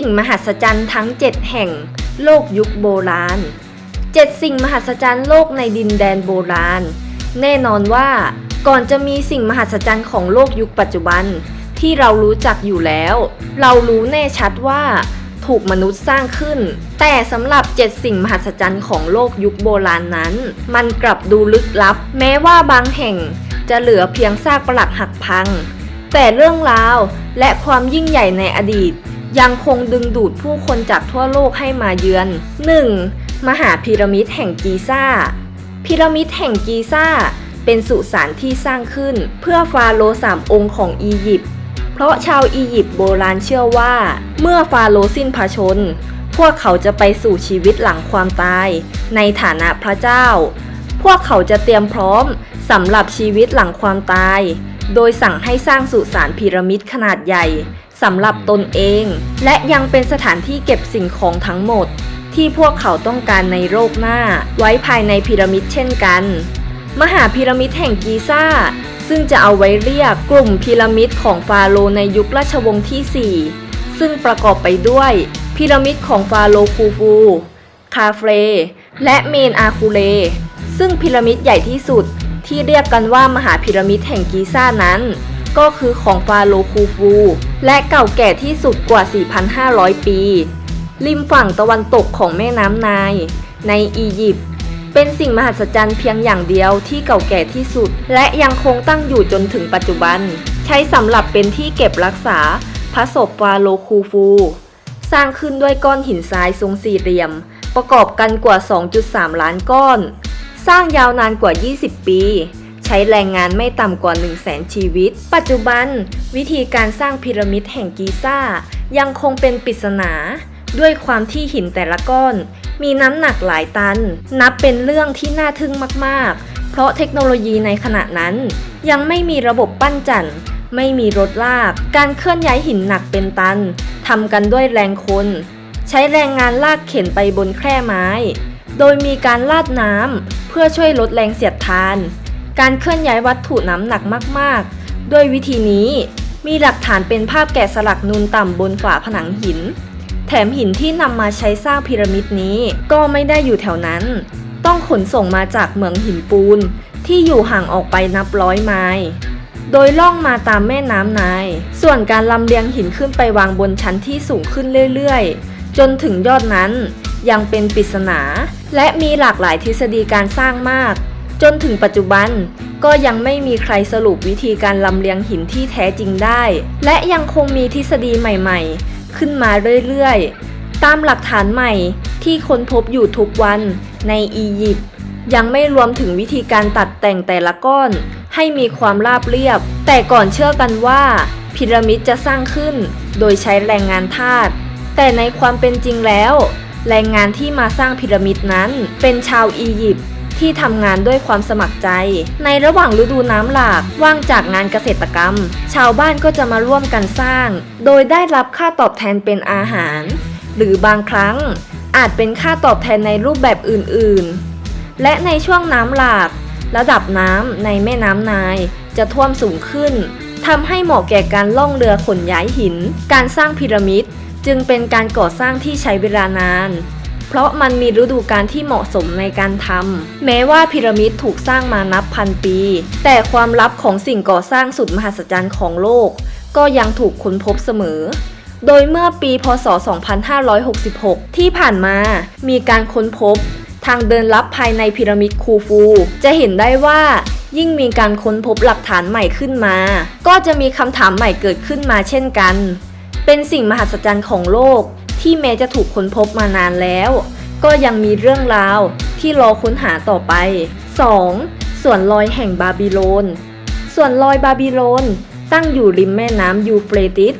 สิ่งมหัศจรรย์ทั้ง 7 แห่งโลกยุคโบราณ 7 สิ่งมหัศจรรย์โลกในดินแดนโบราณ แน่นอนว่าก่อนจะมีสิ่งมหัศจรรย์ของโลกยุคปัจจุบัน ที่เรารู้จักอยู่แล้ว เรารู้แน่ชัดว่า ถูกมนุษย์สร้างขึ้น แต่สำหรับ 7 สิ่งมหัศจรรย์ของโลกยุคโบราณนั้น มันกลับดูลึกลับ แม้ว่าบางแห่งจะเหลือเพียงซากปรักหักพัง แต่เรื่องราวและความยิ่งใหญ่ในอดีต ยังคงดึงดูดผู้คนจากทั่วโลกให้มาเยือน 1. มหาพีระมิดแห่งกีซ่า พีระมิดแห่งกีซ่า เป็นสุสานที่สร้างขึ้นเพื่อฟาโรห์สามองค์ของอียิปต์ เพราะชาวอียิปต์โบราณเชื่อว่า เมื่อฟาโรห์สิ้นพระชน พวกเขาจะไปสู่ชีวิตหลังความตาย ในฐานะพระเจ้า พวกเขาจะเตรียมพร้อมสำหรับชีวิตหลังความตาย โดยสั่งให้สร้างสุสานพีระมิดขนาดใหญ่ สำหรับตนเอง และยังเป็นสถานที่เก็บสิ่งของทั้งหมด ที่พวกเขาต้องการในโลกหน้า ไว้ภายในพีระมิดเช่นกัน มหาพีระมิดแห่งกีซ่า ซึ่งจะเอาไว้เรียกกลุ่มพีระมิดของฟาโรห์ในยุคราชวงศ์ที่ 4 ซึ่งประกอบไปด้วยพีระมิดของฟาโรห์คูฟู คาเฟรและเมนอาคูเล ซึ่งพีระมิดใหญ่ที่สุดที่เรียกกันว่ามหาพีระมิดแห่งกีซ่านั้น ก็คือของฟาโรคูฟู และเก่าแก่ที่สุดกว่า 4,500 ปี ริมฝั่งตะวันตกของแม่น้ำไนในอียิปต์เป็นสิ่งมหัศจรรย์เพียงอย่างเดียวที่เก่าแก่ที่สุด และยังคงตั้งอยู่จนถึงปัจจุบัน ใช้สำหรับเป็นที่เก็บรักษาพระศพฟาโรคูฟู สร้างขึ้นด้วยก้อนหินทรายทรงสี่เหลี่ยม ประกอบกันกว่า 2.3 ล้านก้อน สร้างยาวนานกว่า 20 ปี ช้แรงงานไม่ต่ำกว่า 1 0 0 0 0แสนชีวิต ปัจจุบัน วิธีการสร้างพีระมิดแห่งกีซ่า ยังคงเป็นปริศนา ด้วยความที่หินแต่ละก้อน มีน้ำหนักหลายตัน นับเป็นเรื่องที่น่าทึ่งมากๆ เพราะเทคโนโลยีในขณะนั้น ยังไม่มีระบบปั้นจันไม่มีรถลาก การเคลื่อนย้ายหินหนักเป็นตันทำกันด้วยแรงคน ใช้แรงงานลากเข็นไปบนแคร่ไม้ โดยมีการลาดน้ำเพื่อช่วยลดแรงเสียดทาน การเคลื่อนย้ายวัตถุน้ำหนักมาก ๆ ด้วยวิธีนี้มีหลักฐานเป็นภาพแกะสลักนูนต่ำบนฝาผนังหิน แถมหินที่นำมาใช้สร้างพีระมิดนี้ก็ไม่ได้อยู่แถวนั้น ต้องขนส่งมาจากเมืองหินปูน ที่อยู่ห่างออกไปนับร้อยไมล์โดยล่องมาตามแม่น้ำไนาย ส่วนการลำเลียงหินขึ้นไปวางบนชั้นที่สูงขึ้นเรื่อย ๆ จนถึงยอดนั้นยังเป็นปริศนา และมีหลากหลายทฤษฎีการสร้างมาก จนถึงปัจจุบันก็ยังไม่มีใครสรุปวิธีการลำเลียงหินที่แท้จริงได้ และยังคงมีทฤษฎีใหม่ๆ ขึ้นมาเรื่อยๆ ตามหลักฐานใหม่ที่ค้นพบอยู่ทุกวันในอียิปต์ยังไม่รวมถึงวิธีการตัดแต่งแต่ละก้อน ให้มีความราบเรียบ แต่ก่อนเชื่อกันว่าพีระมิดจะสร้างขึ้น โดยใช้แรงงานทาสแต่ในความเป็นจริงแล้ว แรงงานที่มาสร้างพีระมิดนั้นเป็นชาวอียิปต์ ที่ทำงานด้วยความสมัครใจ ในระหว่างฤดูน้ำหลากว่างจากงานเกษตรกรรม ชาวบ้านก็จะมาร่วมกันสร้าง โดยได้รับค่าตอบแทนเป็นอาหาร หรือบางครั้ง อาจเป็นค่าตอบแทนในรูปแบบอื่นๆ และในช่วงน้ำหลาก ระดับน้ำในแม่น้ำนายจะท่วมสูงขึ้นทำให้เหมาะแก่การล่องเรือขนย้ายหิน การสร้างพีระมิด จึงเป็นการก่อสร้างที่ใช้เวลานาน เพราะมันมีฤดูกาลที่เหมาะสมในการทำแม้ว่าพีระมิดถูกสร้างมานับพันปี แต่ความลับของสิ่งก่อสร้างสุดมหัศจรรย์ของโลก ก็ยังถูกค้นพบเสมอ โดยเมื่อปีพศ 2566 ที่ผ่านมา มีการค้นพบ ทางเดินลับภายในพีระมิดคูฟู จะเห็นได้ว่ายิ่งมีการค้นพบหลักฐานใหม่ขึ้นมา ก็จะมีคำถามใหม่เกิดขึ้นมาเช่นกัน เป็นสิ่งมหัศจรรย์ของโลก ที่แม้จะถูกค้นพบมานานแล้ว ก็ยังมีเรื่องราวที่รอค้นหาต่อไป 2. ส่วนลอยแห่งบาบิโลน ส่วนลอยบาบิโลนตั้งอยู่ริมแม่น้ำยูเฟรติส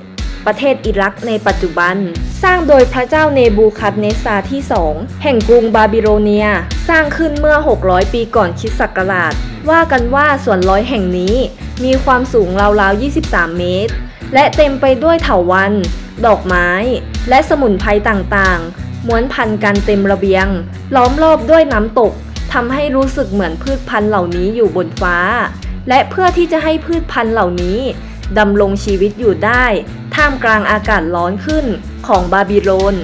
ประเทศอิรักในปัจจุบัน สร้างโดยพระเจ้าเนบูคัดเนสซาที่2แห่งกรุงบาบิโลเนีย สร้างขึ้นเมื่อ 600 ปีก่อนคริสตศักราช ว่ากันว่าส่วนร้อยแห่งนี้มีความสูงราวๆ 23 เมตร และเต็มไปด้วยเถาวัลย์ดอกไม้ และสมุนไพรต่างๆ ม้วนพันกันเต็มระเบียง ล้อมรอบด้วยน้ำตกทำให้รู้สึกเหมือนพืชพันธุ์เหล่านี้อยู่บนฟ้า และเพื่อที่จะให้พืชพันธุ์เหล่านี้ดำรงชีวิตอยู่ได้ ท่ามกลางอากาศร้อนขึ้นของบาบิโลน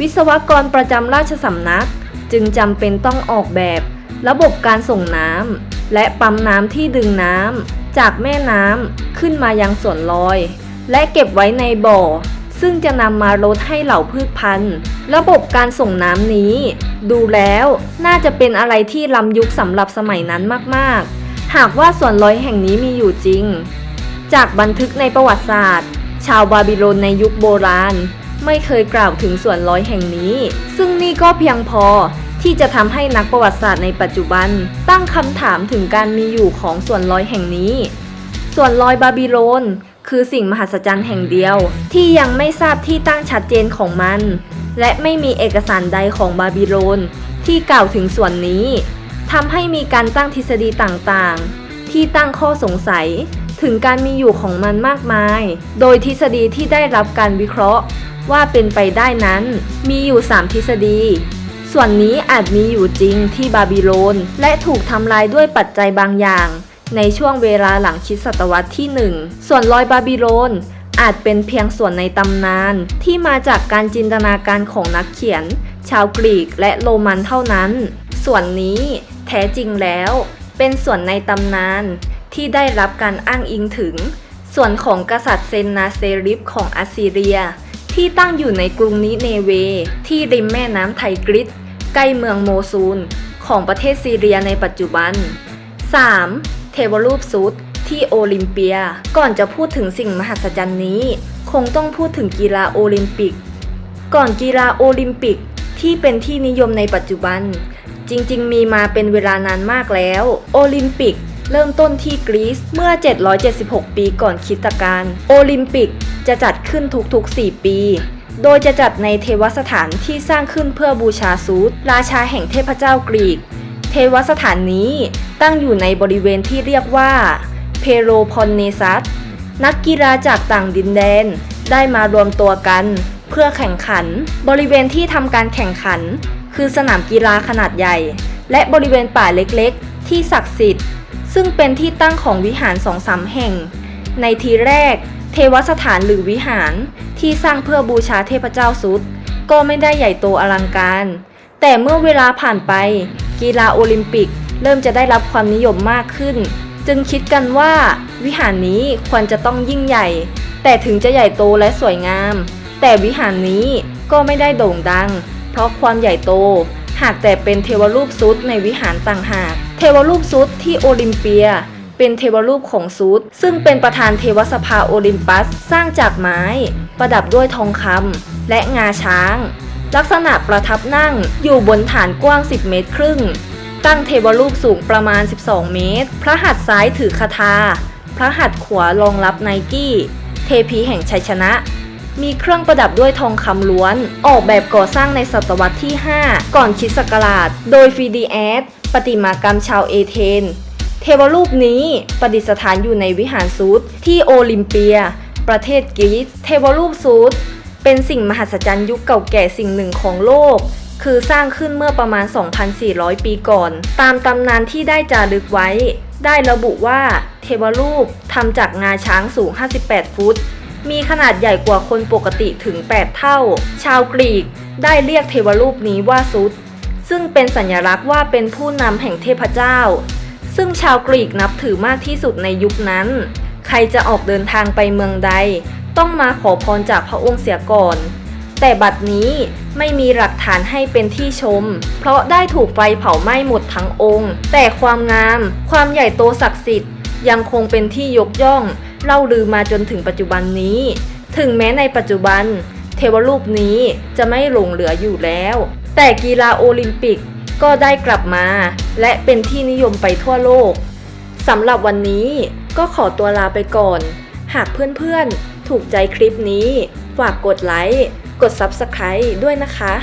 วิศวกรประจำราชสำนัก จึงจำเป็นต้องออกแบบ ระบบการส่งน้ำและปั๊มน้ำที่ดึงน้ำจากแม่น้ำขึ้นมายังส่วนลอย และเก็บไว้ในบ่อ ซึ่งจะนำมาลดให้เหล่าพืชพันธุ์ ระบบการส่งน้ำนี้ ดูแล้วน่าจะเป็นอะไรที่ล้ำยุคสำหรับสมัยนั้นมากๆ หากว่าส่วนลอยแห่งนี้มีอยู่จริง จากบันทึกในประวัติศาสตร์ ชาวบาบิโลนในยุคโบราณ ไม่เคยกล่าวถึงส่วนลอยแห่งนี้ ซึ่งนี่ก็เพียงพอที่จะทำให้นักประวัติศาสตร์ในปัจจุบัน ตั้งคำถามถึงการมีอยู่ของส่วนลอยแห่งนี้ ส่วนลอยบาบิโลน คือสิ่งมหัศจรรย์แห่งเดียว ที่ยังไม่ทราบที่ตั้งชัดเจนของมัน และไม่มีเอกสารใดของบาบิโลน ที่กล่าวถึงส่วนนี้ทำให้มีการตั้งทฤษฎีต่างๆ ที่ตั้งข้อสงสัยถึงการมีอยู่ของมันมากมาย โดยทฤษฎีที่ได้รับการวิเคราะห์ว่าเป็นไปได้นั้น มีอยู่ 3 ทฤษฎี ส่วนนี้อาจมีอยู่จริงที่บาบิโลน และถูกทำลายด้วยปัจจัยบางอย่าง ในช่วงเวลาหลังคิดศตวรรษที่ 1 ส่วนรอยบาบิโลนอาจเป็นเพียงส่วนในตำนาน ที่มาจากการจินตนาการของนักเขียน ชาวกรีกและโรมันเท่านั้น ส่วนนี้แท้จริงแล้ว เป็นส่วนในตำนานที่ได้รับการอ้างอิงถึง ส่วนของกษัตริย์เซนนาเซริฟของอัสซีเรีย ที่ตั้งอยู่ในกรุงนิเนเว ที่ริมแม่น้ำไทกริสใกล้เมืองโมซูล ของประเทศซีเรียในปัจจุบัน 3. เทวรูปซุดที่โอลิมเปีย ก่อนจะพูดถึงสิ่งมหัศจรรย์นี้ คงต้องพูดถึงกีฬาโอลิมปิก ก่อนกีฬาโอลิมปิกที่เป็นที่นิยมในปัจจุบัน จริงๆ มีมาเป็นเวลานานมากแล้ว โอลิมปิกเริ่มต้นที่กรีซเมื่อ 776 ปีก่อนคริสตกาลโอลิมปิกจะจัดขึ้นทุกๆ 4 ปี โดยจะจัดในเทวสถานที่สร้างขึ้นเพื่อบูชาซูสราชาแห่งเทพเจ้ากรีก เทวสถานนี้ตั้งอยู่ในบริเวณที่เรียกว่า เพโรพอนเนซัส นักกีฬาจากต่างดินแดนได้มารวมตัวกัน เพื่อแข่งขัน บริเวณที่ทำการแข่งขัน คือสนามกีฬาขนาดใหญ่ และบริเวณป่าเล็กๆ ที่ศักดิ์สิทธิ์ ซึ่งเป็นที่ตั้งของวิหารสองสามแห่ง ในทีแรก เทวสถานหรือวิหารที่สร้างเพื่อบูชาเทพเจ้าซุด ก็ไม่ได้ใหญ่โตอลังการ แต่เมื่อเวลาผ่านไป กีฬาโอลิมปิก เริ่มจะได้รับความนิยมมากขึ้น จึงคิดกันว่า วิหารนี้ควรจะต้องยิ่งใหญ่ แต่ถึงจะใหญ่โตและสวยงาม แต่วิหารนี้ก็ไม่ได้โด่งดัง เพราะความใหญ่โต หากแต่เป็นเทวรูปซุดในวิหารต่างหาก เทวรูปซุดที่โอลิมเปียเป็นเทวรูปของซุดซึ่งเป็นประธานเทวสภาโอลิมปัส สร้างจากไม้ ประดับด้วยทองคำและงาช้าง ลักษณะประทับนั่งอยู่บนฐานกว้าง 10 เมตรครึ่ง ตั้งเทวรูปสูงประมาณ 12 เมตร พระหัตถ์ซ้ายถือคาถาพระหัตถ์ขวารองรับไนกี้ เทพีแห่งชัยชนะ มีเครื่องประดับด้วยทองคำล้วน ออกแบบก่อสร้างในศตวรรษที่ 5 ก่อนคริสต์ศักราช โดยฟีดีแอสประติมากรรมชาวเอเธน เทวรูปนี้ประดิษฐานอยู่ในวิหารซูดที่โอลิมเปีย ประเทศกรีซ เทวรูปซูด เป็นสิ่งมหัศจรรย์ยุคเก่าแก่สิ่งหนึ่งของโลก คือสร้างขึ้นเมื่อประมาณ 2,400 ปีก่อน ตามตำนานที่ได้จารึกไว้ ได้ระบุว่าเทวรูปทำจากงาช้างสูง 58 ฟุต มีขนาดใหญ่กว่าคนปกติถึง 8 เท่า ชาวกรีกได้เรียกเทวรูปนี้ว่าซุดซึ่งเป็นสัญลักษณ์ว่าเป็นผู้นำแห่งเทพเจ้า ซึ่งชาวกรีกนับถือมากที่สุดในยุคนั้น ใครจะออกเดินทางไปเมืองใด ต้องมาขอพรจากพระองค์เสียก่อน แต่บัดนี้ไม่มีหลักฐานให้เป็นที่ชม เพราะได้ถูกไฟเผาไหม้หมดทั้งองค์ แต่ความงาม ความใหญ่โตศักดิ์สิทธิ์ ยังคงเป็นที่ยกย่องเล่าลือมาจนถึงปัจจุบันนี้ ถึงแม้ในปัจจุบัน เทวรูปนี้จะไม่หลงเหลืออยู่แล้ว แต่กีฬาโอลิมปิกก็ได้กลับมา และเป็นที่นิยมไปทั่วโลกสำหรับวันนี้ก็ขอตัวลาไปก่อน หากเพื่อนๆ ถูกใจคลิปนี้ ฝากกดไลค์ กด Subscribe ด้วยนะคะ